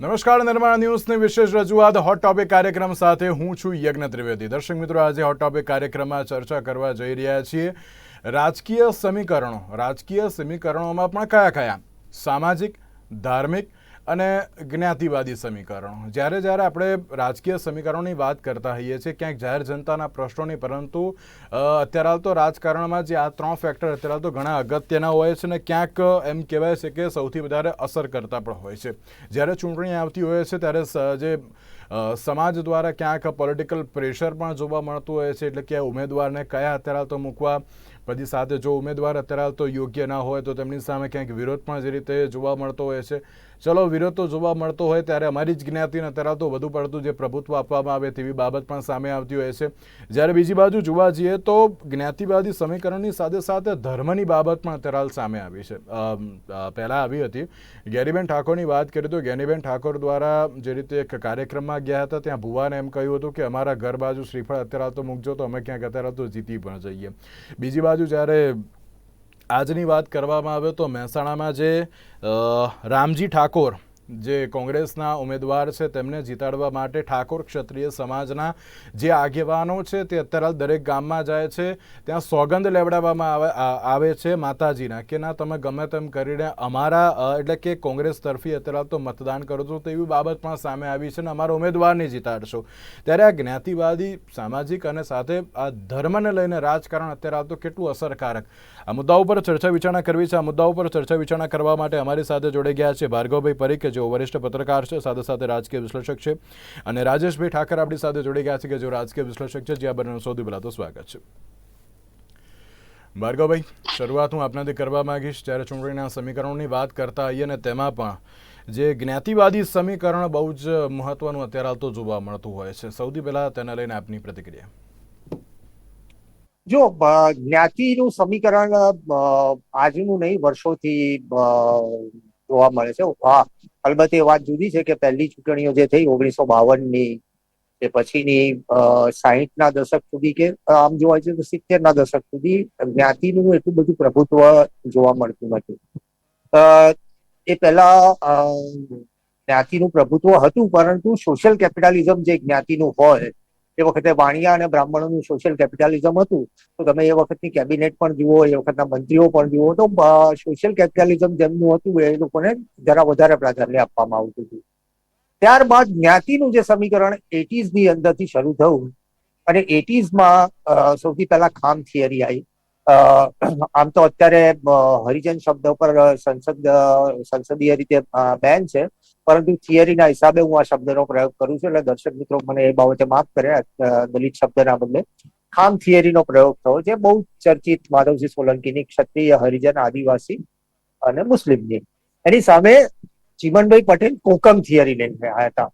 નમસ્કાર, નિર્માણ ન્યૂઝની વિશેષ રજૂઆત હોટ ટોપિક કાર્યક્રમ સાથે હું છું યજ્ઞ ત્રિવેદી. દર્શક મિત્રો, આજે હોટ ટોપિક કાર્યક્રમમાં ચર્ચા કરવા જઈ રહ્યા છીએ રાજકીય સમીકરણો. રાજકીય સમીકરણોમાં પણ કયા કયા? સામાજિક, ધાર્મિક અને જ્ઞાતિવાદી સમીકરણો. જ્યારે જ્યારે આપણે રાજકીય સમીકરણોની વાત કરતા હોઈએ છીએ, ક્યાંક જાહેર જનતાના પ્રશ્નોની, પરંતુ અત્યારે હાલ તો રાજકારણમાં જે આ ત્રણ ફેક્ટર અત્યારે હાલ તો ઘણા અગત્યના હોય છે ને ક્યાંક, એમ કહેવાય છે કે સૌથી વધારે અસર કરતા પણ હોય છે. જ્યારે ચૂંટણી આવતી હોય છે, ત્યારે જે સમાજ દ્વારા ક્યાંક પોલિટિકલ પ્રેશર પણ જોવા મળતું હોય છે, એટલે કે ઉમેદવારને કયા અત્યારે હાલ તો મૂકવા પછી સાથે જો ઉમેદવાર અત્યારે હાલ તો યોગ્ય ના હોય, તો તેમની સામે ક્યાંક વિરોધ પણ જે રીતે જોવા મળતો હોય છે. ચલો વિરોધ જોવા મળતો હોય ત્યારે અમારી જ જ્ઞાતિને અત્યારે તો વધુ પડતું જે પ્રભુત્વ આપવામાં આવે તેવી બાબત પણ સામે આવતી હોય છે. જ્યારે બીજી બાજુ જોવા જઈએ તો જ્ઞાતિવાદી સમીકરણની સાથે સાથે ધર્મની બાબત પણ અત્યારે સામે આવી છે. પહેલાં આવી હતી. ગેરીબેન ઠાકોરની વાત કરીએ તો ગેનીબેન ઠાકોર દ્વારા જે રીતે એક કાર્યક્રમમાં ગયા હતા, ત્યાં ભુવાને એમ કહ્યું હતું કે અમારા ઘર બાજુ શ્રીફળ અત્યારે તો મૂકજો તો અમે ક્યાંક અત્યારે તો જીતી પણ જઈએ. બીજી બાજુ જ્યારે આજની વાત કરવામાં આવે તો મહેસાણામાં જે રામજી ઠાકોર જે કોંગ્રેસના ઉમેદવાર છે, તેમને જીતાડવા માટે ઠાકોર ક્ષત્રિય સમાજના જે આગેવાનો છે, તે અત્યારે દરેક ગામમાં જાય છે. ત્યાં સોગંદ લેવડાવવામાં આવે છે માતાજીના કે ના તમે ગમે તેમ કરીને અમારા એટલે કે કોંગ્રેસ તરફી અત્યારે તો મતદાન કરો છો તેવી બાબત પણ સામે આવી છે અને અમારા ઉમેદવારને જીતાડશો. ત્યારે આ જ્ઞાતિવાદી, સામાજિક અને સાથે આ ધર્મને લઈને રાજકારણ અત્યારે તો કેટલું અસરકારક. આ મુદ્દા ઉપર ચર્ચા વિચારણા કરવી છે. આ મુદ્દા ઉપર ચર્ચા વિચારણા કરવા માટે અમારી સાથે જોડે ગયા છે ભાર્ગવભાઈ પરીખ જેઓ વરિષ્ઠ પત્રકાર છે, સાથે સાથે રાજકીય વિશ્લેષક છે. અને રાજેશભાઈ ઠાકર આપણી સાથે જોડે ગયા છે કે જેઓ રાજકીય વિશ્લેષક છે, જે બંને સૌથી પહેલાં તો સ્વાગત છે. ભાર્ગવભાઈ, શરૂઆત હું આપનાથી કરવા માગીશ. જ્યારે ચૂંટણીના સમીકરણોની વાત કરતા આવીએ ને તેમાં પણ જે જ્ઞાતિવાદી સમીકરણ બહુ જ મહત્વનું અત્યારે હાલ તો જોવા મળતું હોય છે. સૌથી પહેલાં તેને લઈને આપની પ્રતિક્રિયા. જો જ્ઞાતિનું સમીકરણ આજનું નહીં, વર્ષોથી જોવા મળે છે. હા, અલબત્ત એ વાત જુદી છે કે પહેલી ચૂંટણીઓ જે થઈ ઓગણીસો બાવનની કે પછીની સાહીઠ ના દશક સુધી કે આમ જોવા જઈએ તો સિત્તેર ના દશક સુધી જ્ઞાતિનું એટલું બધું પ્રભુત્વ જોવા મળતું નથી. એ પહેલા જ્ઞાતિનું પ્રભુત્વ હતું, પરંતુ સોશિયલ કેપિટાલિઝમ જે જ્ઞાતિનું હોય એ વખતે વાણિયા અને બ્રાહ્મણોનું સોશિયલ કેપિટાલિઝમ હતું, તો તમે એ વખતની કેબિનેટ પણ જુઓ, એ વખતના મંત્રીઓ પણ જુઓ, તો સોશિયલ કેપિટાલિઝમ જેમનું હતું, એ લોકોને જરા વધારે પ્રાધાન્ય આપવામાં આવતું હતું. ત્યારબાદ જ્ઞાતિનું જે સમીકરણ એટીઝની અંદરથી શરૂ થયું, અને એટીઝમાં સૌથી પહેલા ખામ થિયરી આવી. આમ તો અત્યારે હરિજન શબ્દ ઉપર સંસદ સંસદીય રીતે બેન છે. પરંતુ થિયરીના હિસાબે હું આ શબ્દનો પ્રયોગ કરું છું એટલે દર્શક મિત્રો મને એ બાબતે માફ કરે દલિત શબ્દના બદલે. ખામ થિયરીનો પ્રયોગ થયો જે બહુ ચર્ચિત માધવસિંહ સોલંકીની ક્ષત્રિય હરિજન, આદિવાસી અને મુસ્લિમની. એની સામે ચીમનભાઈ પટેલ કોકમ થિયરી લઈને આવ્યા હતા.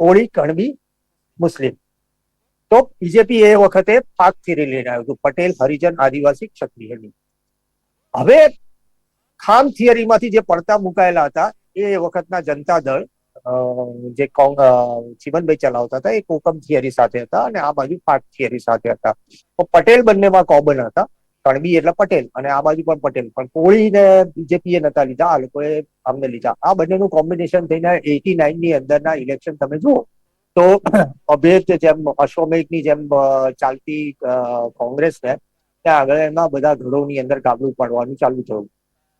કોળી કણબી મુસ્લિમ. તો બીજેપી એ વખતે પાક થિયરી લઈને આવ્યું હતું, પટેલ, હરિજન, આદિવાસી, ક્ષત્રિયની. હવે ખામ થિયરીમાંથી જે પડતા મુકાયેલા હતા એ વખતના જનતા દળ જે કોંગ ચીમનભાઈ ચલાવતા હતા એ કોકમ થિયરી સાથે હતા અને આ બાજુ પાક થિયરી સાથે હતા. પટેલ બંનેમાં કોમન હતા કણબી એટલે પટેલ અને આ બાજુ પણ પટેલ. પણ કોળીને બીજેપીએ નતા લીધા આ લોકોએ અમને લીધા. આ બંનેનું કોમ્બિનેશન થઈને એટી નાઇનની અંદરના ઇલેક્શન તમે જુઓ તો અભેદ જેમ અશ્વમેઘની જેમ ચાલતી અ, કોંગ્રેસને ત્યાં આગળ એમાં બધા ઘરોની અંદર ગાબડું પાડવાનું ચાલુ થયું.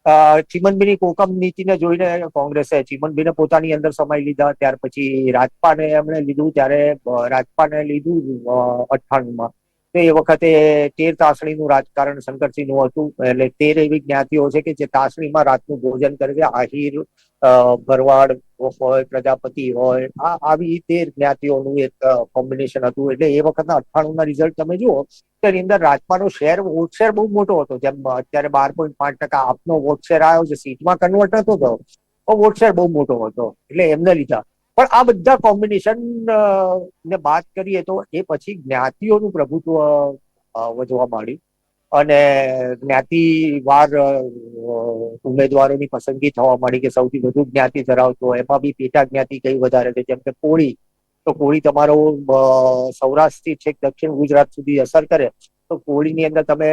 અ, ચીમનભાઈની કોકમ નીતિને જોઈને કોંગ્રેસે ચીમનભાઈને પોતાની અંદર સમાઈ લીધા ત્યાર પછી રાજપાને એમણે લીધું ત્યારે રાજપાને લીધું અઠ્ઠાણું માં તો એ વખતે તેર તાસણીનું રાજકારણ શંકરસિંહનું હતું. એટલે તેર એવી જ્ઞાતિઓ છે કે જે તાસણીમાં રાતનું ભોજન કરે છે આહિર ભરવાડ હોય, પ્રજાપતિ હોય, આ આવી તેર જ્ઞાતિઓનું એક કોમ્બિનેશન હતું. એટલે એ વખતના અઠ્ઠાણું ના રિઝલ્ટ તમે જુઓ, તો એની અંદર રાજપાનો શેર વોટ શેર બહુ મોટો હતો. જેમ અત્યારે બાર પોઈન્ટ પાંચ ટકા આપનો વોટ શેર આવ્યો છે, સીટમાં કન્વર્ટ નતો તો વોટ શેર બહુ મોટો હતો. એટલે એમને લીધા. પણ આ બધા કોમ્બિનેશન ને વાત કરીએ તો એ પછી જ્ઞાતિઓનું પ્રભુત્વ વધવા માંડ્યું. અને જ્ઞાતિવાર ઉમેદવારોની પસંદગી થવા માંડી કે સૌથી વધુ જ્ઞાતિ ધરાવતો, એમાં બી પેટા જ્ઞાતિ કઈ વધારે છે? જેમ કે કોળી. તો કોળી તમારો સૌરાષ્ટ્ર સૌરાષ્ટ્રથી છેક દક્ષિણ ગુજરાત સુધી અસર કરે. તો કોળીની અંદર તમે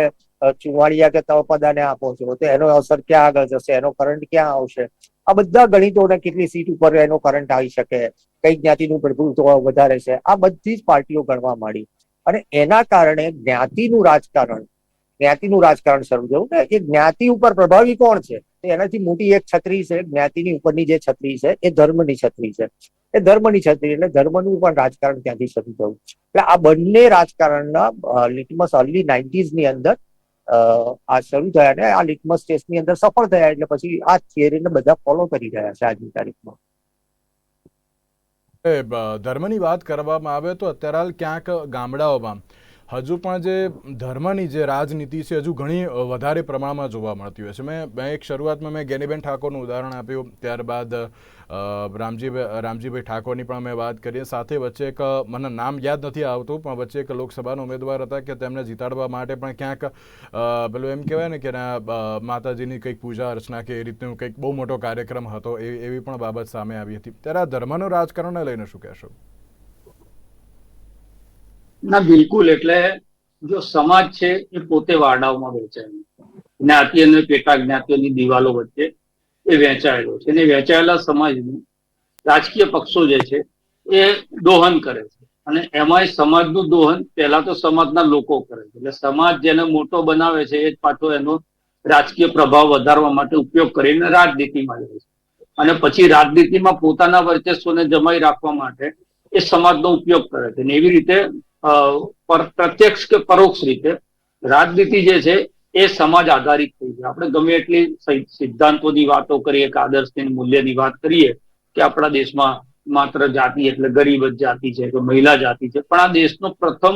ચુવાડિયા કે તળપદાને આપો છો, તો એનો અસર ક્યાં આગળ જશે? એનો કરંટ ક્યાં આવશે? આ બધા ગણિતોને કેટલી સીટ ઉપર એનો કરંટ આવી શકે, કઈ જ્ઞાતિનું પ્રભુત્વ વધારે છે, આ બધી જ પાર્ટીઓ ગણવા માંડી. અને એના કારણે જ્ઞાતિનું રાજકારણ જ્ઞાતિનું રાજકારણ શરૂ થયું ને એ જ્ઞાતિ ઉપર પ્રભાવી કોણ છે? એનાથી મોટી એક છત્રી છે, જ્ઞાતિની ઉપરની જે છત્રી છે, એ ધર્મની છત્રી છે. એ ધર્મની છત્રી એટલે ધર્મનું પણ રાજકારણ ત્યાંથી શરૂ થયું. એટલે આ બંને રાજકારણના લિટમસ અર્લી નાઇન્ટીઝની અંદર આ શરૂ થયા ને આ લિટમસ ટેસ્ટની અંદર સફળ થયા એટલે પછી આ થિયરીને બધા ફોલો કરી રહ્યા છે આજની તારીખમાં. ધર્મની વાત કરવામાં આવે તો અત્યારે હાલ ક્યાંક ગામડાઓમાં હજુ પણ જે ધર્મની જે રાજનીતિ છે, હજુ ઘણી વધારે પ્રમાણમાં જોવા મળતી હોય છે. મેં મેં એક શરૂઆતમાં મેં ગેનીબેન ઠાકોરનું ઉદાહરણ આપ્યું, ત્યારબાદ રામજીભાઈ રામજીભાઈ ઠાકોરની પણ મેં વાત કરી સાથે વચ્ચે એક મને નામ યાદ નથી આવતું, પણ વચ્ચે એક લોકસભાના ઉમેદવાર હતા કે તેમને જીતાડવા માટે પણ ક્યાંક પેલું એમ કહેવાય ને કે માતાજીની કંઈક પૂજા અર્ચના કે એ રીતનું કંઈક બહુ મોટો કાર્યક્રમ હતો, એ, એવી પણ બાબત સામે આવી હતી. ત્યારે આ ધર્મનું રાજકારણને લઈને શું કહેશો? ના, બિલકુલ, એટલે જો સમાજ છે એ પોતે વાડાઓમાં વહેંચાયેલો જ્ઞાતિ અને પેટા જ્ઞાતિઓની દિવાલો વચ્ચે એ વહેંચાયેલો છે. અને વહેંચાયેલા સમાજનું રાજકીય પક્ષો જે છે એ દોહન કરે છે. અને એમાંય સમાજનું દોહન પહેલા તો સમાજના લોકો કરે છે. એટલે સમાજ જેને મોટો બનાવે છે, એ જ પાછો એનો રાજકીય પ્રભાવ વધારવા માટે ઉપયોગ કરીને રાજનીતિમાં જાય છે. અને પછી રાજનીતિમાં પોતાના વર્ચસ્વને જમાઈ રાખવા માટે એ સમાજનો ઉપયોગ કરે છે. અને એવી રીતે પ્રત્યક્ષ કે પરોક્ષ રીતે રાજનીતિ જે છે એ સમાજ આધારિત થઈ છે. આપણે ગમે એટલી સિદ્ધાંતોની વાતો કરીએ, કે આદર્શની મૂલ્યની વાત કરીએ, કે આપણા દેશમાં માત્ર જાતિ એટલે ગરીબ જ જાતિ છે કે મહિલા જાતિ છે, પણ આ દેશનો પ્રથમ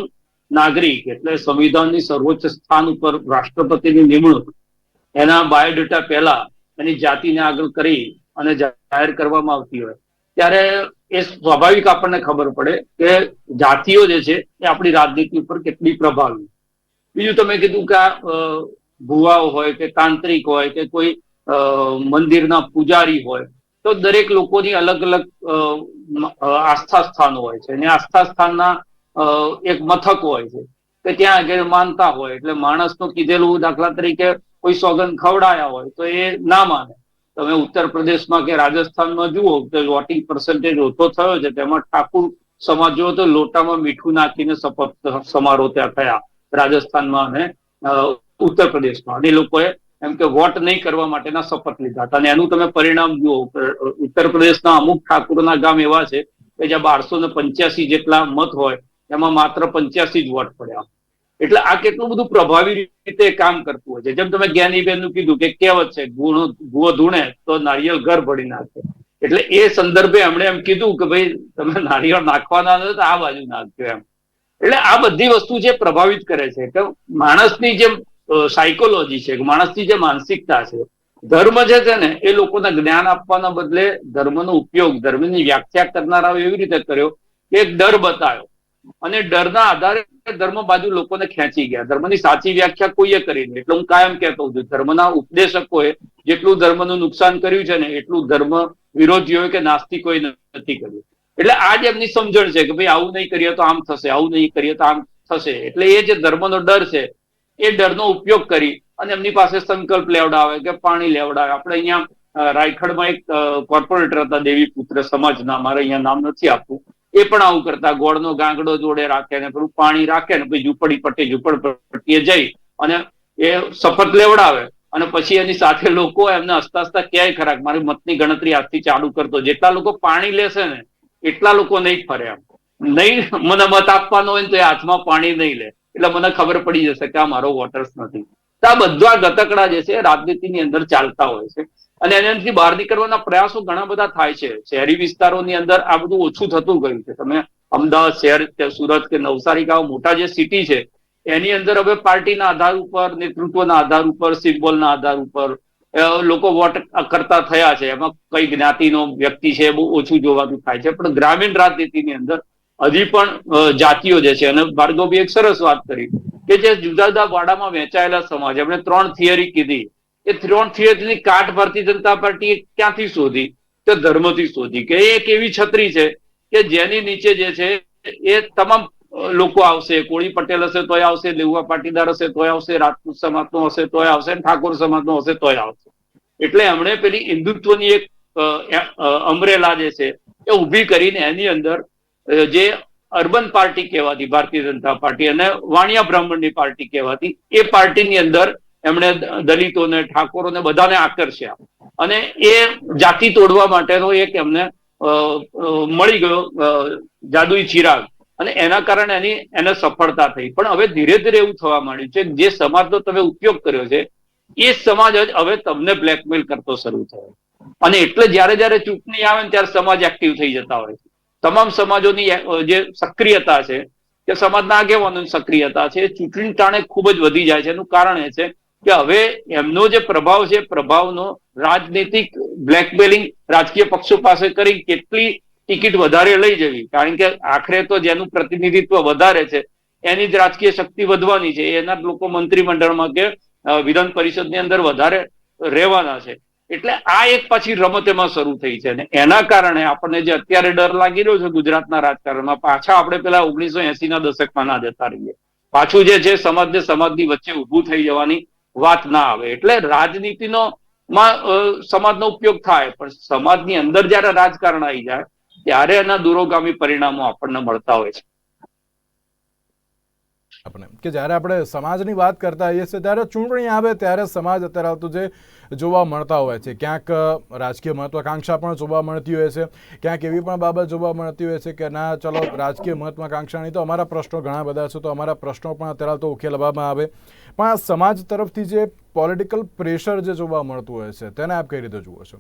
નાગરિક એટલે સંવિધાનની સર્વોચ્ચ સ્થાન ઉપર રાષ્ટ્રપતિની નિમણૂક, એના બાયોડેટા પહેલા એની જાતિને આગળ કરી અને જાહેર કરવામાં આવતી હોય. ત્યારે એ સ્વાભાવિક આપણને ખબર પડે કે જાતિઓ જે છે એ આપણી રાજનીતિ ઉપર કેટલી પ્રભાવી બીજું તમે કીધું કે ભુવાઓ હોય કે તાંત્રિક હોય કે કોઈ મંદિરના પૂજારી હોય, તો દરેક લોકોની અલગ અલગ આસ્થા સ્થાન હોય છે. અને આસ્થા સ્થાનના એક મથક હોય છે કે ત્યાં આગળ માનતા હોય. એટલે માણસનું કીધેલું દાખલા તરીકે કોઈ સોગંદ ખવડાયા હોય તો એ ના માને. તમે ઉત્તર પ્રદેશમાં કે રાજસ્થાનમાં જુઓ તો વોટિંગ પર્સન્ટેજ ઓછો થયો છે. તેમાં ઠાકુર સમાજ તો લોટામાં મીઠું નાખીને શપથ સમારોહ ત્યાં થયા રાજસ્થાનમાં અને ઉત્તર પ્રદેશમાં. અને લોકોએ એમ કે વોટ નહીં કરવા માટેના શપથ લીધા હતા. અને એનું તમે પરિણામ જુઓ ઉત્તર પ્રદેશના અમુક ઠાકુરના ગામ એવા છે કે જ્યાં બારસો ને પંચ્યાસી જેટલા મત હોય, એમાં માત્ર પંચ્યાસી જ વોટ પડ્યા. એટલે આ કેટલું બધું પ્રભાવી રીતે કામ કરતું હોય છે. જેમ તમે જ્ઞાનીબેનનું કીધું કે કહેવત છે ગુણ ગુઓ ધૂણે તો નારિયેળ ઘર ભળી નાખે. એટલે એ સંદર્ભે એમણે એમ કીધું કે ભાઈ, તમે નારિયેળ નાખવાના નથી આ બાજુ નાખજો એમ. એટલે આ બધી વસ્તુ જે પ્રભાવિત કરે છે, કે માણસની જે સાયકોલોજી છે માણસની જે માનસિકતા છે, ધર્મ જે છે ને, એ લોકોને જ્ઞાન આપવાના બદલે ધર્મનો ઉપયોગ, ધર્મની વ્યાખ્યા કરનારાઓ એવી રીતે કર્યો કે ડર બતાવ્યો અને ડરના આધારે ધર્મ બાજુ લોકોને ખેંચી ગયા. ધર્મની સાચી વ્યાખ્યા કોઈએ કરી નહીં. એટલે હું કાયમ કહેતો છું, ધર્મના ઉપદેશકોએ જેટલું ધર્મનું નુકસાન કર્યું છે ને એટલું ધર્મ વિરોધીઓએ કે નાસ્તિકોએ નથી કર્યું. એટલે આ જ એમની સમજણ છે કે ભાઈ આવું નહીં કરીએ તો આમ થશે, આવું નહીં કરીએ તો આમ થશે. એટલે એ જે ધર્મનો ડર છે, એ ડરનો ઉપયોગ કરી અને એમની પાસે સંકલ્પ લેવડાવે કે પાણી લેવડાવે. આપણે અહીંયા રાયખડમાં એક કોર્પોરેટર હતા દેવી પુત્ર સમાજના. મારે અહીંયા નામ નથી આપવું એ પણ આવું કરતા, ગોળનો ગાંગડો જોડે રાખે ને પેલું પાણી રાખે ને, પછી ઝૂંપડી પટ્ટી ઝૂંપડપટ્ટીએ જઈ અને એ શપથ લેવડાવે અને પછી એની સાથે લોકો એમને હસતા હસતા ક્યાંય ખરાક, મારી મતની ગણતરી આજથી ચાલુ કરતો જેટલા લોકો પાણી લેશે ને, એટલા લોકો નહીં ફરે એમ નહીં, મને મત આપવાનો હોય ને તો એ હાથમાં પાણી નહીં લે. એટલે મને ખબર પડી જશે કે આ મારો વોટર્સ નથી. તો આ બધા ગતકડા જે છે રાજનીતિની અંદર ચાલતા હોય છે. અને એનાથી બહાર નીકળવાના પ્રયાસો ઘણા બધા થાય છે. શહેરી વિસ્તારોની અંદર આ બધું ઓછું થતું ગયું છે. તમે અમદાવાદ શહેર સુરત કે નવસારી કે મોટા જે સિટી છે, એની અંદર હવે પાર્ટીના આધાર ઉપર, નેતૃત્વના આધાર ઉપર, સિમ્બોલના આધાર ઉપર લોકો વોટ કરતા થયા છે. એમાં કઈ જ્ઞાતિનો વ્યક્તિ છે બહુ ઓછું જોવાનું થાય છે. પણ ગ્રામીણ રાજનીતિની અંદર હજી પણ જાતિઓ જે છે, અને ભાર્ગવભાઈ એક સરસ વાત કરી કે જે જુદા જુદા વાડામાં વહેંચાયેલા સમાજ એમણે ત્રણ થિયરી કીધી. એ ત્રણ થિયેટરની કાટ ભારતીય જનતા પાર્ટીએ ક્યાંથી શોધી? તો ધર્મથી શોધી કે એક એવી છત્રી છે કે જેની નીચે જે છે એ તમામ લોકો આવશે. કોળી પટેલ હશે તોય આવશે, લેઉવા પાટીદાર હશે તોય આવશે, રાજપૂત સમાજનો હશે તોય આવશે ઠાકોર સમાજનો હશે તોય આવશે. એટલે એમણે પેલી હિન્દુત્વની એક અમરેલા જે છે એ ઊભી કરીને એની અંદર જે અર્બન પાર્ટી કહેવાતી ભારતીય જનતા પાર્ટી અને વાણિયા બ્રાહ્મણની પાર્ટી કહેવાતી, એ પાર્ટીની અંદર એમણે દલિતોને, ઠાકોરોને બધાને આકર્ષ્યા. અને એ જાતિ તોડવા માટેનો એક એમને મળી ગયો જાદુ ચિરાગ. અને એના કારણે એની, એને સફળતા થઈ. પણ હવે ધીરે ધીરે એવું થવા માંડ્યું છે જે સમાજનો તમે ઉપયોગ કર્યો છે, એ સમાજ જ હવે તમને બ્લેકમેલ કરતો શરૂ થયો. અને એટલે જ્યારે જ્યારે ચૂંટણી આવે ને ત્યારે સમાજ એક્ટિવ થઈ જતા હોય છે. તમામ સમાજોની જે સક્રિયતા છે, કે સમાજના આગેવાનોની સક્રિયતા છે ચૂંટણી ટાણે ખૂબ જ વધી જાય છે. એનું કારણ એ છે કે હવે એમનો જે પ્રભાવ છે, પ્રભાવનો રાજનીતિક બ્લેકમેલિંગ રાજકીય પક્ષો પાસે કરી કેટલી ટિકિટ વધારે લઈ જવી. કારણ કે આખરે તો જેનું પ્રતિનિધિત્વ વધારે છે, એની જ રાજકીય શક્તિ વધવાની છે. એના લોકો મંત્રીમંડળમાં કે વિધાન પરિષદની અંદર વધારે રહેવાના છે. એટલે આ એક પાછી રમત એમાં શરૂ થઈ છે. અને એના કારણે આપણને જે અત્યારે ડર લાગી રહ્યો છે ગુજરાતના રાજકારણમાં, પાછા આપણે પેલા ઓગણીસો એસી ના દશકમાં ના જતા રહીએ. પાછું જે છે, સમાજ ને સમાજની વચ્ચે ઊભું થઈ જવાની વાત ના આવે. એટલે રાજનીતિનો માં સમાજનો ઉપયોગ થાય. પણ સમાજની અંદર જ્યારે રાજકારણ આવી જાય, ત્યારે એના દૂરોગામી પરિણામો આપણને મળતા હોય છે. આપણે કે જ્યારે આપણે સમાજની વાત કરતા હોઈએ છીએ, ત્યારે ચૂંટણી આવે, ત્યારે સમાજ અત્યારે આવતું જે જોવા મળતા હોય છે. ક્યાંક રાજકીય મહત્વાકાંક્ષા પણ જોવા મળતી હોય છે. ક્યાંક એવી પણ બાબત જોવા મળતી હોય છે કે, ના, ચલો, રાજકીય મહત્વાકાંક્ષાની તો અમારા પ્રશ્નો ઘણા બધા છે, તો અમારા પ્રશ્નો પણ અત્યારે તો ઉકેલવામાં આવે. પણ આ સમાજ તરફથી જે પોલિટિકલ પ્રેશર જે જોવા મળતું હોય છે, તેને આપ કઈ રીતે જુઓ છો?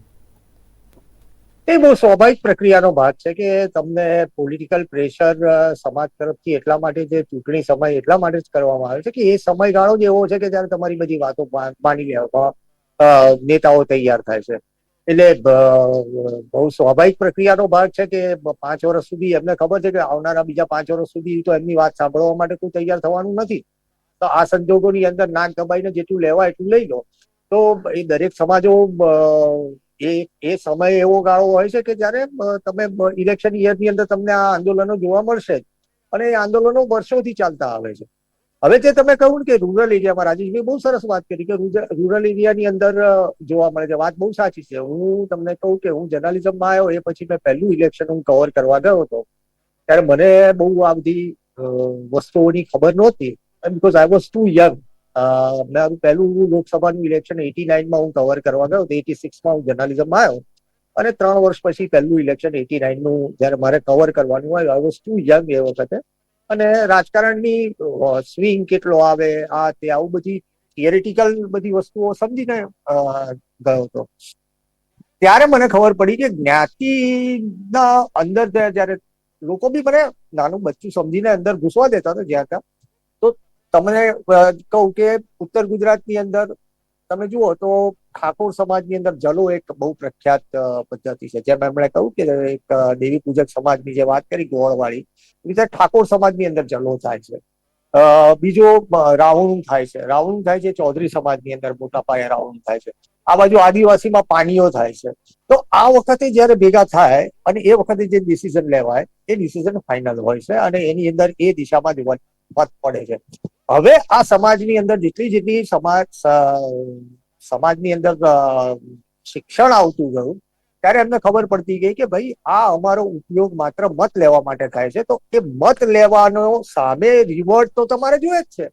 એ બહુ સ્વાભાવિક પ્રક્રિયાનો ભાગ છે કે તમને પોલિટિકલ પ્રેશર સમાજ તરફથી એટલા માટે જે ચૂંટણી સમય એટલા માટે જ કરવામાં આવે છે કે એ સમયગાળો જ એવો છે કે જ્યારે તમારી બધી વાતો માની લેવા નેતાઓ તૈયાર થાય છે. એટલે બહુ સ્વાભાવિક પ્રક્રિયાનો ભાગ છે કે પાંચ વર્ષ સુધી એમને ખબર છે કે આવનારા બીજા પાંચ વર્ષ સુધી તો એમની વાત સાંભળવા માટે કોઈ તૈયાર થવાનું નથી. તો આ સંજોગોની અંદર નાક દબાઈને જેટલું લેવાય એટલું લઈ લો. તો એ દરેક સમાજો એ એ સમય એવો ગાળો હોય છે કે જ્યારે તમે ઇલેક્શન યરની અંદર તમને આ આંદોલનો જોવા મળશે અને એ આંદોલનો વર્ષોથી ચાલતા આવે છે. હવે જે તમે કહ્યું કે રૂરલ એરિયામાં રાજેશભાઈ, બહુ સરસ વાત કરી કે રૂરલ એરિયાની અંદર જોવા મળે છે. વાત બહુ સાચી છે. હું તમને કહું કે હું જર્નાલિઝમમાં આવ્યો એ પછી મેં પહેલું ઇલેક્શન હું કવર કરવા ગયો હતો. ત્યારે મને બહુ આ બધી વસ્તુઓની ખબર નહોતી. Because I was too young મારું પહેલું લોકસભાનું ઇલેક્શન એટી નાઇનમાં હું કવર કરવા ગયો તો એટી સિક્સમાં હું જર્નાલિઝમમાં આવ્યો. અને ત્રણ વર્ષ પછી પહેલું ઇલેક્શન એટી નાઇનનું જ્યારે મારે કવર કરવાનું આવ્યું આઈ વોઝ ટુ યંગ એ વખતે. અને રાજકારણની સ્વિંગ કેટલો આવે, આ તે આવું બધી થિયરિટિકલ બધી વસ્તુઓ સમજીને ગયો હતો. ત્યારે મને ખબર પડી કે જ્ઞાતિના અંદર જ્યારે લોકો બી મને નાનું બચ્ચું સમજીને અંદર ઘૂસવા દેતા હતા જ્યાં ત્યાં, તો તમને કહું કે ઉત્તર ગુજરાતની અંદર તમે જુઓ તો ઠાકોર સમાજની અંદર જલો એક બહુ પ્રખ્યાત પદ્ધતિ છે. જેમ એમણે કહ્યું કે એક દેવી પૂજક સમાજની જે વાત કરી, ગોળવાળી રીતે ઠાકોર સમાજની અંદર જલો થાય છે. બીજો રાવણું થાય છે. રાવણું થાય છે, ચૌધરી સમાજની અંદર મોટા પાયે રાવણું થાય છે. આ બાજુ આદિવાસીમાં પાણીઓ થાય છે. તો આ વખતે જ્યારે ભેગા થાય અને એ વખતે જે ડિસિઝન લેવાય, એ ડિસિઝન ફાઇનલ હોય છે અને એની અંદર એ દિશામાં જ વટ પડે છે. હવે આ સમાજની અંદર જેટલી જેટલી સમાજ સમાજની અંદર શિક્ષણ આવતું ગયું, ત્યારે એમને ખબર પડતી ગઈ કે ભાઈ, આ અમારો ઉપયોગ માત્ર મત લેવા માટે થાય છે. તો એ મત લેવાનો સામે રિવોર્ડ તો તમારે જોઈએ જ છે.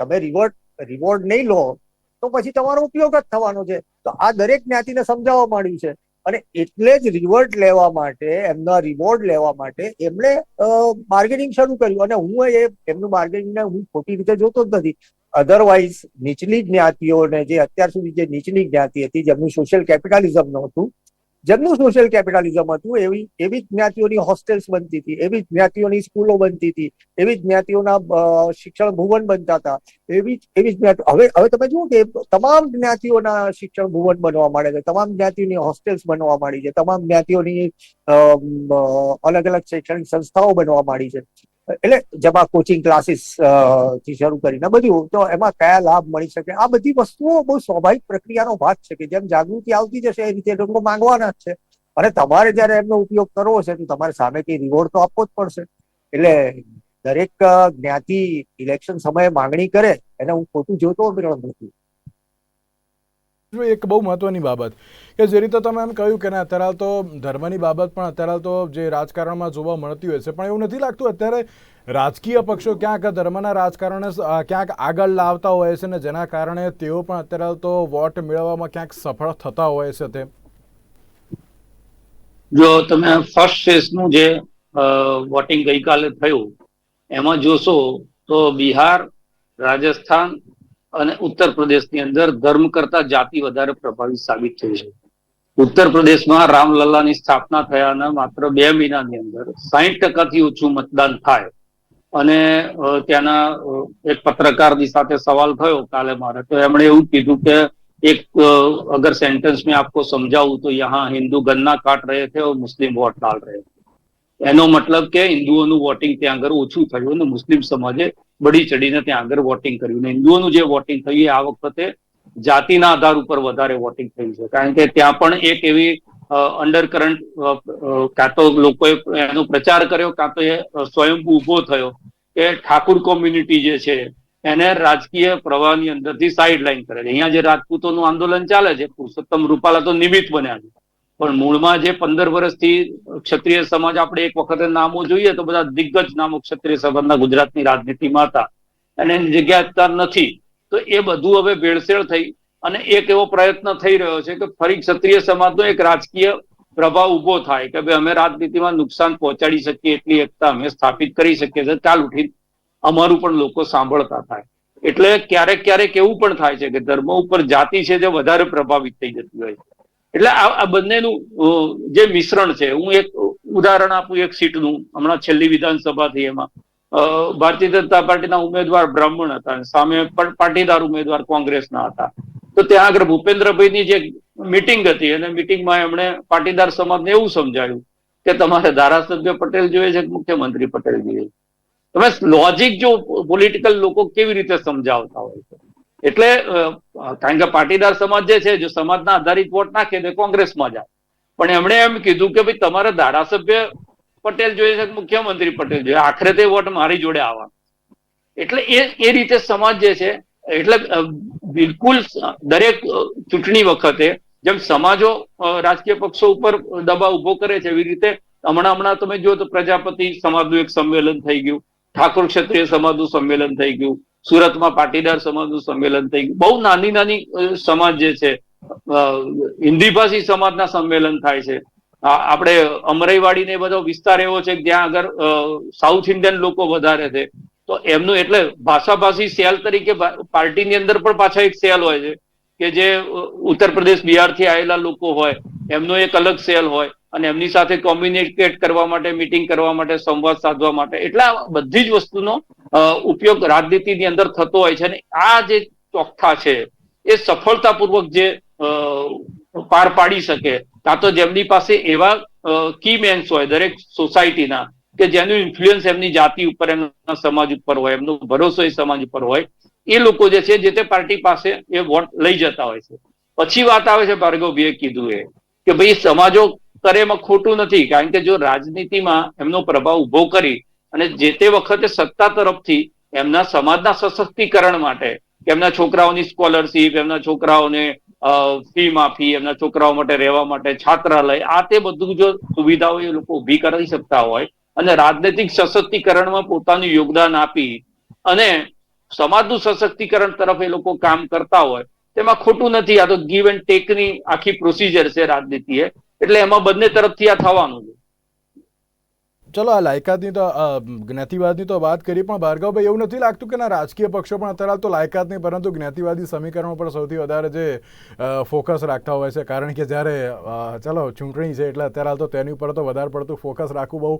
તમે રિવોર્ડ રિવોર્ડ નહીં લો, તો પછી તમારો ઉપયોગ જ થવાનો છે. તો આ દરેક જ્ઞાતિને સમજાવવા માંડ્યું છે. અને એટલે જ રિવર્ટ લેવા માટે, એમના રિવોર્ડ લેવા માટે એમણે બાર્ગેનિંગ શરૂ કર્યું. અને હું એ, એમનું બાર્ગેનિંગને હું ખોટી રીતે જોતો જ નથી. અધરવાઇઝ નીચલી જ્ઞાતિઓને જે અત્યાર સુધી જે નીચલી જ્ઞાતિ હતી, જેમનું સોશિયલ કેપિટાલિઝમ નહોતું જેમનું સોશિયલ કેપિટાલિઝમ હતું, એવી એવી જ્ઞાતિઓની હોસ્ટેલ્સ બનતી હતી, એવી જ્ઞાતિઓની સ્કૂલો બનતી હતી, એવી જ્ઞાતિઓના શિક્ષણ ભુવન બનતા હતા, એવી એવી જ્ઞાતિ હવે હવે તમે જુઓ કે તમામ જ્ઞાતિઓના શિક્ષણ ભુવન બનવા માંડે છે, તમામ જ્ઞાતિઓની હોસ્ટેલ્સ બનવા માંડી છે, તમામ જ્ઞાતિઓની અલગ અલગ શૈક્ષણિક સંસ્થાઓ બનવા માંડી છે. એટલે જેમાં કોચિંગ ક્લાસીસથી શરૂ કરીને બધું, તો એમાં કયા લાભ મળી શકે? આ બધી વસ્તુઓ બહુ સ્વાભાવિક પ્રક્રિયાનો ભાગ છે કે જેમ જાગૃતિ આવતી જશે, એ રીતે લોકો માંગવાના જ છે. અને તમારે જયારે એમનો ઉપયોગ કરવો છે તો તમારે સામે કઈ રિવોર્ડ તો આપવો જ પડશે. એટલે દરેક જ્ઞાતિ ઇલેક્શન સમયે માંગણી કરે, એને હું ખોટું જોતો પણ નથી. એક બહુ મહત્વની બાબત કે જે રીતે તમે એમ કહ્યું કે ના અત્યારે તો ધર્મની બાબત પણ અત્યારે તો જે રાજકારણમાં જોવા મળતી હોય છે, પણ એવું નથી લાગતું અત્યારે રાજકીય પક્ષો ક્યાંક ધર્મના રાજકારણને ક્યાંક આગળ લાવતા હોય છે ને જેના કારણે તેઓ પણ અત્યારે તો વોટ મેળવવામાં ક્યાંક સફળ થતા હોય છે તે? જો તમે ફર્સ્ટ ફેઝનું જે વોટિંગ ગઈકાલે થયું, એમાં જોશો તો બિહાર, રાજસ્થાન અને ઉત્તર પ્રદેશની અંદર ધર્મ કરતા જાતિ વધારે પ્રભાવિત સાબિત થઈ છે ઉત્તર પ્રદેશમાં રામલલ્લાની સ્થાપના થયાના માત્ર બે મહિનાની અંદર સાહીઠ ટકાથી ઓછું મતદાન થાય અને અ, ત્યાંના અ, એક પત્રકારની સાથે સવાલ થયો કાલે મારે તો એમણે એવું કીધું કે एक अ, अगर सेंटेंस में आपको समझाऊं तो यहाँ हिंदू गन्ना काट रहे थे और मुस्लिम वोट डाल रहे थे એનો મતલબ કે હિન્દુઓનું વોટિંગ ત્યાં આગળ ઓછું થયું અને મુસ્લિમ સમાજે બળી ચડીને ત્યાં આગળ વોટિંગ કર્યું. ને હિન્દુઓનું જે વોટિંગ થયું એ આ વખતે જાતિના આધાર ઉપર વધારે વોટિંગ થયું છે. કારણ કે ત્યાં પણ એક એવી અંડર કરંટ કાં તો લોકોએ એનો પ્રચાર કર્યો, કાં તો એ સ્વયંભૂ ઊભો થયો કે ઠાકુર કોમ્યુનિટી જે છે એને રાજકીય પ્રવાહની અંદરથી સાઇડ લાઈન કરે છે. અહીંયા જે રાજપૂતોનું આંદોલન ચાલે છે, પુરુષોત્તમ રૂપાલા તો નિમિત્ત બન્યા છે. પણ મૂળમાં જે પંદર વર્ષથી ક્ષત્રિય સમાજ આપણે એક વખતે નામો જોઈએ તો બધા દિગ્ગજ નામો ક્ષત્રિય સમાજના ગુજરાતની રાજનીતિમાં હતા. અને એની જગ્યા અત્યારે નથી. તો એ બધું હવે ભેળસેળ થઈ અને એક એવો પ્રયત્ન થઈ રહ્યો છે કે ફરી ક્ષત્રિય સમાજનો એક રાજકીય પ્રભાવ ઊભો થાય કે ભાઈ અમે રાજનીતિમાં નુકસાન પહોંચાડી શકીએ એટલી એકતા અમે સ્થાપિત કરી શકીએ છીએ. ચાલ ઉઠી અમારું પણ લોકો સાંભળતા થાય. એટલે ક્યારેક ક્યારેક એવું પણ થાય છે કે ધર્મ ઉપર જાતિ છે જે વધારે પ્રભાવિત થઈ જતી હોય છે. એટલે આ બંનેનું જે મિશ્રણ છે, હું એક ઉદાહરણ આપું એક સીટનું, હમણાં છેલ્લી વિધાનસભાથી એમાં. ભારતીય જનતા પાર્ટીના ઉમેદવાર બ્રાહ્મણ હતા સામે પણ પાટીદાર ઉમેદવાર કોંગ્રેસના હતા. તો ત્યાં આગળ ભૂપેન્દ્રભાઈની જે મિટિંગ હતી અને મિટિંગમાં એમણે પાટીદાર સમાજને એવું સમજાયું કે તમારે ધારાસભ્ય પટેલ જોઈએ છે મુખ્યમંત્રી પટેલ જોઈએ તમે લોજિક જો પોલિટિકલ લોકો કેવી રીતે સમજાવતા હોય? છે એટલે કારણ કે પાટીદાર સમાજ જે છે, જો સમાજના આધારિત વોટ નાખે તો કોંગ્રેસમાં જાય. પણ એમણે એમ કીધું કે ભાઈ તમારે ધારાસભ્ય પટેલ જોઈએ છે મુખ્યમંત્રી પટેલ જોઈએ? આખરે તે વોટ મારી જોડે આવવાનો. એટલે એ એ રીતે સમાજ જે છે, એટલે બિલકુલ દરેક ચૂંટણી વખતે જેમ સમાજો રાજકીય પક્ષો ઉપર દબાવ ઊભો કરે છે, એવી રીતે હમણાં હમણાં તમે જો તો પ્રજાપતિ સમાજનું એક સંમેલન થઈ ગયું. ઠાકોર ક્ષત્રિય સમાજનું સંમેલન થઈ ગયું. સુરતમાં પાટીદાર સમાજનું સંમેલન થઈ ગયું. બહુ નાની નાની સમાજ જે છે હિન્દી ભાષી સમાજના સંમેલન થાય છે. આપણે અમરાઈવાડી ને બધો વિસ્તાર એવો છે જ્યાં આગળ સાઉથ ઇન્ડિયન લોકો વધારે છે, તો એમનું એટલે ભાષાભાષી સેલ તરીકે પાર્ટીની અંદર પણ પાછા એક સેલ હોય છે કે જે ઉત્તર પ્રદેશ બિહારથી આવેલા લોકો હોય એમનો એક અલગ સેલ હોય અને એમની સાથે કોમ્યુનિકેટ કરવા માટે મીટિંગ કરવા માટે, સંવાદ સાધવા માટે, એટલે બધી જ વસ્તુનો ઉપયોગ રાજનીતિની અંદર થતો હોય છે અને આ જે ચોખ્ખા છે, એ સફળતાપૂર્વક જે પાર પાડી શકે, કાં તો જેમની પાસે એવા કી મેન્સ હોય, દરેક સોસાયટીના કે જેનું ઇન્ફ્લુઅન્સ એમની જાતિ ઉપર, એમના સમાજ ઉપર હોય, એમનો ભરોસો એ સમાજ ઉપર હોય, એ લોકો જે છે, જે તે પાર્ટી પાસે એ વોટ લઈ જતા હોય છે. પછી વાત આવે છે ભાર્ગવભાઈએ કીધું એ. કે ભાઈ સમાજો કરે એમાં ખોટું નથી. કારણ કે જો રાજનીતિમાં એમનો પ્રભાવ ઊભો કરી અને જે તે વખતે સત્તા તરફથી એમના સમાજના સશક્તિકરણ માટે એમના છોકરાઓની સ્કોલરશીપ, એમના છોકરાઓને ફી માફી, એમના છોકરાઓ માટે રહેવા માટે છાત્રાલય, આ તે બધું જો સુવિધાઓ એ લોકો ઊભી કરી શકતા હોય અને રાજનૈતિક સશક્તિકરણમાં પોતાનું યોગદાન આપી અને સમાજનું સશક્તિકરણ તરફ એ લોકો કામ કરતા હોય તેમાં ખોટું નથી. આ તો ગીવ એન્ડ ટેકની આખી પ્રોસિજર છે રાજનીતિ એટલે એમાં બંને તરફથી આ થવાનું છે. ચલો, આ લાયકાતની તો જ્ઞાતિવાદની તો વાત કરી, પણ ભાર્ગવભાઈ, એવું નથી લાગતું કે ના રાજકીય પક્ષો પણ અત્યારે તો લાયકાત નહીં, પરંતુ જ્ઞાતિવાદી સમીકરણો પર સૌથી વધારે જે ફોકસ રાખતા હોય છે. કારણ કે જ્યારે ચલો, ચૂંટણી છે એટલે અત્યારે તો તેની ઉપર તો વધારે પડતું ફોકસ રાખવું બહુ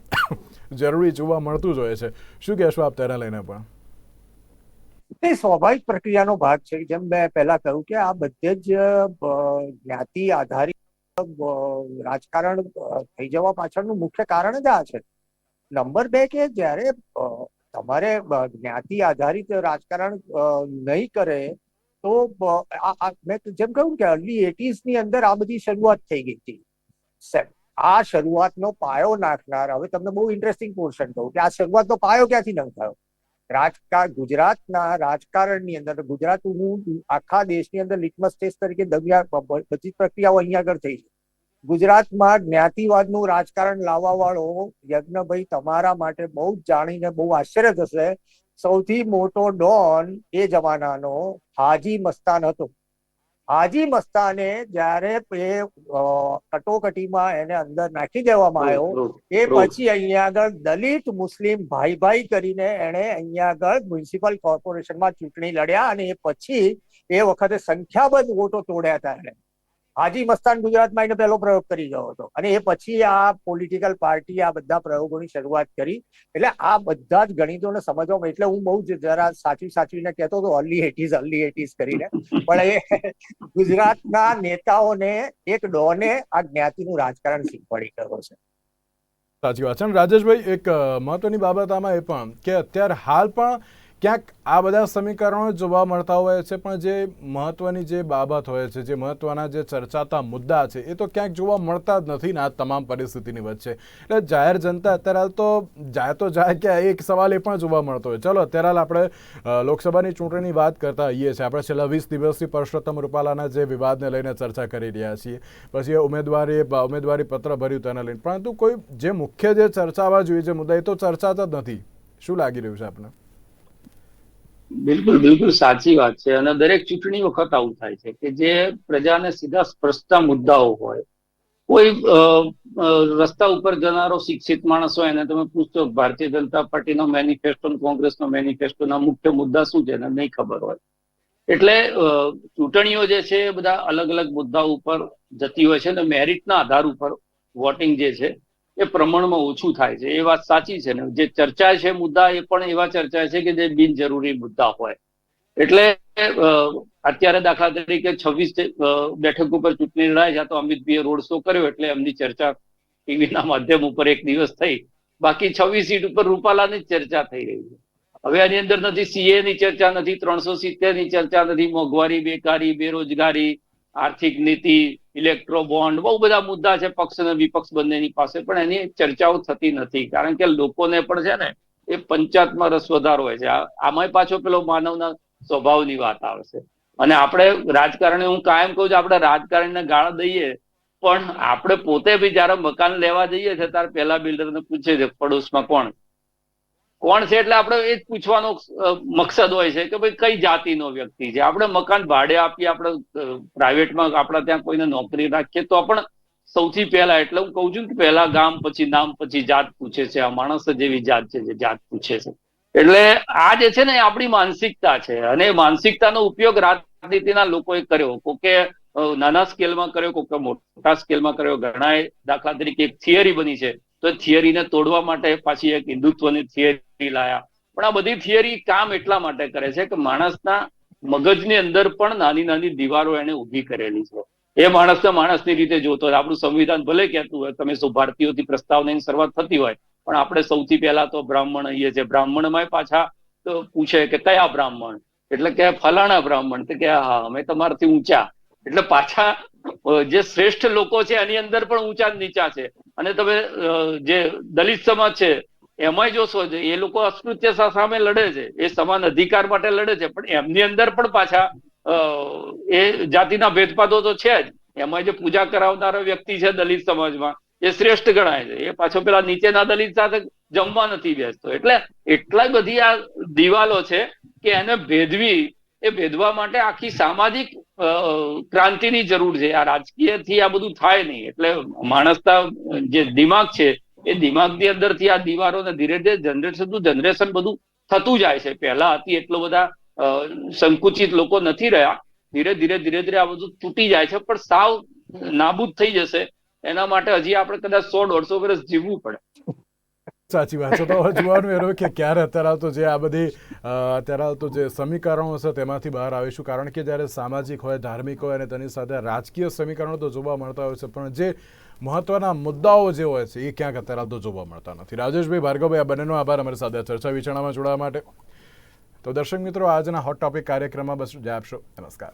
જરૂરી જોવા મળતું જ હોય છે. શું કહેશો આપ તેના લઈને પણ? તે સ્વાભાવિક પ્રક્રિયાનો ભાગ છે, જેમ મેં પહેલા કહ્યું કે આ બધે જ જ્ઞાતિ આધારિત રાજકારણ થઈ જવા પાછળનું મુખ્ય કારણ જ આ છે. નંબર બે કે જ્યારે તમારે જ્ઞાતિ આધારિત રાજકારણ નહીં કરે, તો મેં જેમ કહ્યું કે અર્લી એટીઝની અંદર આ બધી શરૂઆત થઈ ગઈ હતી. આ શરૂઆતનો પાયો નાખનાર, હવે તમને બહુ ઇન્ટરેસ્ટિંગ પોર્શન કહું કે આ શરૂઆતનો પાયો ક્યાંથી નંખાયો? રાજકારણ ગુજરાતના રાજકારણની અંદર, ગુજરાત હું આખા દેશની અંદર લિટમસ ટેસ્ટ તરીકે દરમિયાન બધી પ્રક્રિયાઓ અહીંયા આગળ થઈ છે. ગુજરાતમાં જ્ઞાતિવાદનું રાજકારણ લાવવા વાળો યજ્ઞભાઈ તમારા માટે બહુ જાણીને બહુ આશ્ચર્ય થશે. સૌથી મોટો ડોન એ જમાનાનો હાજી મસ્તાન હતો. હાજી મસ્તાને જ્યારે એ કટોકટીમાં એને અંદર નાખી દેવામાં આવ્યો એ પછી અહીંયા આગળ દલિત મુસ્લિમ ભાઈ ભાઈ કરીને એને અહીંયા આગળ મ્યુનિસિપલ કોર્પોરેશનમાં ચૂંટણી લડ્યા અને એ પછી એ વખતે સંખ્યાબંધ વોટો તોડ્યા હતા એને હાજી મસ્તાન ગુજરાતમાં એને પહેલો પ્રયોગ કરી ગયો હતો. અને એ પછી આ પોલિટિકલ પાર્ટી આ બધા પ્રયોગોની શરૂઆત કરી. એટલે આ બધા જ ગણિતોને સમજવામાં એટલે હું બહુ જ જરા સાચવી સાચવીને કહેતો હતો અર્લી એટીઝ અર્લી એટીઝ કરીને. પણ એ ગુજરાતના નેતાઓને એક ડોને આ જ્ઞાતિનું રાજકારણ શીખવાડી ગયો છે. સાચી વાત છે. રાજેશભાઈ, એક મહત્વની બાબત આમાં એ પણ કે અત્યારે હાલ પણ ક્યાંક આ બધા સમીકરણો જોવા મળતા હોય છે, પણ જે મહત્વની જે બાબત હોય છે, જે મહત્વના જે ચર્ચાતા મુદ્દા છે, એ તો ક્યાંક જોવા મળતા જ નથી ને આ તમામ પરિસ્થિતિની વચ્ચે. એટલે જાહેર જનતા અત્યારે તો જાય તો જાય કે એક સવાલ એ પણ જોવા મળતો હોય. ચલો, અત્યારે હાલ આપણે લોકસભાની ચૂંટણીની વાત કરતા હોઈએ છીએ. આપણે છેલ્લા વીસ દિવસથી પરસોત્તમ રૂપાલાના જે વિવાદને લઈને ચર્ચા કરી રહ્યા છીએ. પછી ઉમેદવારી ઉમેદવારી પત્ર ભર્યું તેને લઈને. પરંતુ કોઈ જે મુખ્ય જે ચર્ચાવા જોઈએ, જે મુદ્દા, એ તો ચર્ચાતા જ નથી. શું લાગી રહ્યું છે આપને? બિલકુલ બિલકુલ સાચી વાત છે. અને દરેક ચૂંટણી વખત આવું થાય છે કે જે પ્રજાને સીધા સ્પર્શતા મુદ્દાઓ હોય. કોઈ રસ્તા ઉપર જનારો શિક્ષિત માણસ હોય એને તમે પૂછશો, ભારતીય જનતા પાર્ટીનો મેનિફેસ્ટો કોંગ્રેસનો મેનિફેસ્ટોના મુખ્ય મુદ્દા શું છે એને નહીં ખબર હોય. એટલે ચૂંટણીઓ જે છે બધા અલગ અલગ મુદ્દાઓ ઉપર જતી હોય છે અને મેરિટના આધાર ઉપર વોટિંગ જે છે એ પ્રમાણમાં ઓછું થાય છે. એ વાત સાચી છે ને. જે ચર્ચા છે મુદ્દા, એ પણ એવા ચર્ચા છે કે જે બિનજરૂરી મુદ્દા હોય. એટલે અત્યારે દાખલા તરીકે છવ્વીસ બેઠક ઉપર ચૂંટણી લડાય છે તો અમિતભાઈએ રોડ શો કર્યો એટલે એમની ચર્ચા ટીવીના માધ્યમ ઉપર એક દિવસ થઈ. બાકી છવ્વીસ સીટ ઉપર રૂપાલાની ચર્ચા થઈ રહી છે. હવે આની અંદર નથી સીએ ની ચર્ચા નથી, ત્રણસો સિત્તેરની ચર્ચા નથી, મોંઘવારી, બેકારી, બેરોજગારી આર્થિક નીતિ ઇલેક્ટ્રો બોન્ડ બહુ બધા મુદ્દા છે, પક્ષ અને વિપક્ષ બંનેની પાસે, પણ એની ચર્ચાઓ થતી નથી. કારણ કે લોકોને પણ છે ને, એ પંચાયતમાં રસ વધારો હોય છે. આમાંય પાછો પેલો માનવના સ્વભાવની વાત આવે છે. અને આપણે રાજકારણી, હું કાયમ કહું છું, આપણે રાજકારણીને ગાળ દઈએ, પણ આપણે પોતે બી જયારે મકાન લેવા જઈએ છીએ ત્યારે પહેલા બિલ્ડરને પૂછે છે, પડોશમાં કોણ? કોણ છે એટલે આપણે એ જ પૂછવાનો મકસદ હોય છે કે ભાઈ કઈ જાતિનો વ્યક્તિ છે? આપણે મકાન ભાડે આપીએ આપણે પ્રાઇવેટમાં આપણા ત્યાં કોઈને નોકરી રાખીએ તો પણ સૌથી પહેલા એટલે હું કહું છું કે પહેલા ગામ પછી નામ પછી જાત પૂછે છે આ માણસ જેવી જાત છે જે જાત પૂછે છે. એટલે આ જે છે ને આપણી માનસિકતા છે. અને માનસિકતાનો ઉપયોગ રાજનીતિના લોકોએ કર્યો. અ, નાના સ્કેલમાં કર્યો કોકે મોટા સ્કેલમાં કર્યો. ઘણા દાખલા તરીકે એક થિયરી બની છે. તો થિયરીને તોડવા માટે પાછી એક હિન્દુત્વની થિયરી લાયા. પણ આ બધી થિયરી કામ એટલા માટે કરે છે કે માણસના મગજની અંદર પણ નાની નાની દીવારો એને ઊભી કરેલી છે. એ માણસને માણસની રીતે જોતો હોય. આપણું સંવિધાન ભલે કહેતું હોય, તમે શું ભારતીયોથી પ્રસ્તાવનાની શરૂઆત થતી હોય, પણ આપણે સૌથી પહેલા તો બ્રાહ્મણ અહીએ છે બ્રાહ્મણમાં પાછા તો પૂછે કે કયા બ્રાહ્મણ? એટલે કે ફલાણા બ્રાહ્મણ. કે, હા અમે તમારાથી ઊંચા. એટલે પાછા જે શ્રેષ્ઠ લોકો છે, એની અંદર પણ ઊંચા નીચા છે. અને તમે જે દલિત સમાજ છે જોશો જે, એ લોકો અસ્પૃત્ય સામે લડે છે. એ સમાન અધિકાર માટે લડે છે. પણ એમની અંદર પણ પાછા એ જાતિના ભેદભાદો તો છે જ. એમાં જે પૂજા કરાવનારો વ્યક્તિ છે દલિત સમાજમાં, એ શ્રેષ્ઠ ગણાય છે. એ પાછો પેલા નીચેના દલિત સાથે જમવા નથી બેસતો. એટલે એટલા બધી આ દિવાલો છે કે એને ભેદવી, એ ભેદવા માટે આખી સામાજિક ક્રાંતિની જરૂર છે. આ રાજકીયથી આ બધું થાય નહીં. એટલે માણસના જે દિમાગ છે એ દિમાગની અંદરથી આ દીવારોને ધીરે ધીરે જનરેશન ટુ જનરેશન બધું થતું જાય છે. પહેલા હતી એટલો બધા સંકુચિત લોકો નથી રહ્યા. ધીરે ધીરે ધીરે ધીરે આ બધું તૂટી જાય છે, પણ સાવ નાબૂદ થઈ જશે. એના માટે હજી આપણે કદાચ સો, દોઢસો વર્ષ જીવવું પડે. સાચી વાત છે. તો જોવાનું એ કે ક્યારે અત્યારે તો જે આ બધી અત્યારે તો જે સમીકરણો છે તેમાંથી બહાર આવીશું. કારણ કે જ્યારે સામાજિક હોય, ધાર્મિક હોય અને તેની સાથે રાજકીય સમીકરણો તો જોવા મળતા હોય છે. પણ જે મહત્વના મુદ્દાઓ જે હોય છે, એ ક્યાંક અત્યારે હાલ તો જોવા મળતા નથી. રાજેશભાઈ ભાર્ગવભાઈ આ બંનેનો આભાર. અમારી સાથે ચર્ચા વિચારણામાં જોડાવા માટે. તો દર્શક મિત્રો, આજના હોટ ટોપિક કાર્યક્રમમાં બસ જાય આપશો. નમસ્કાર.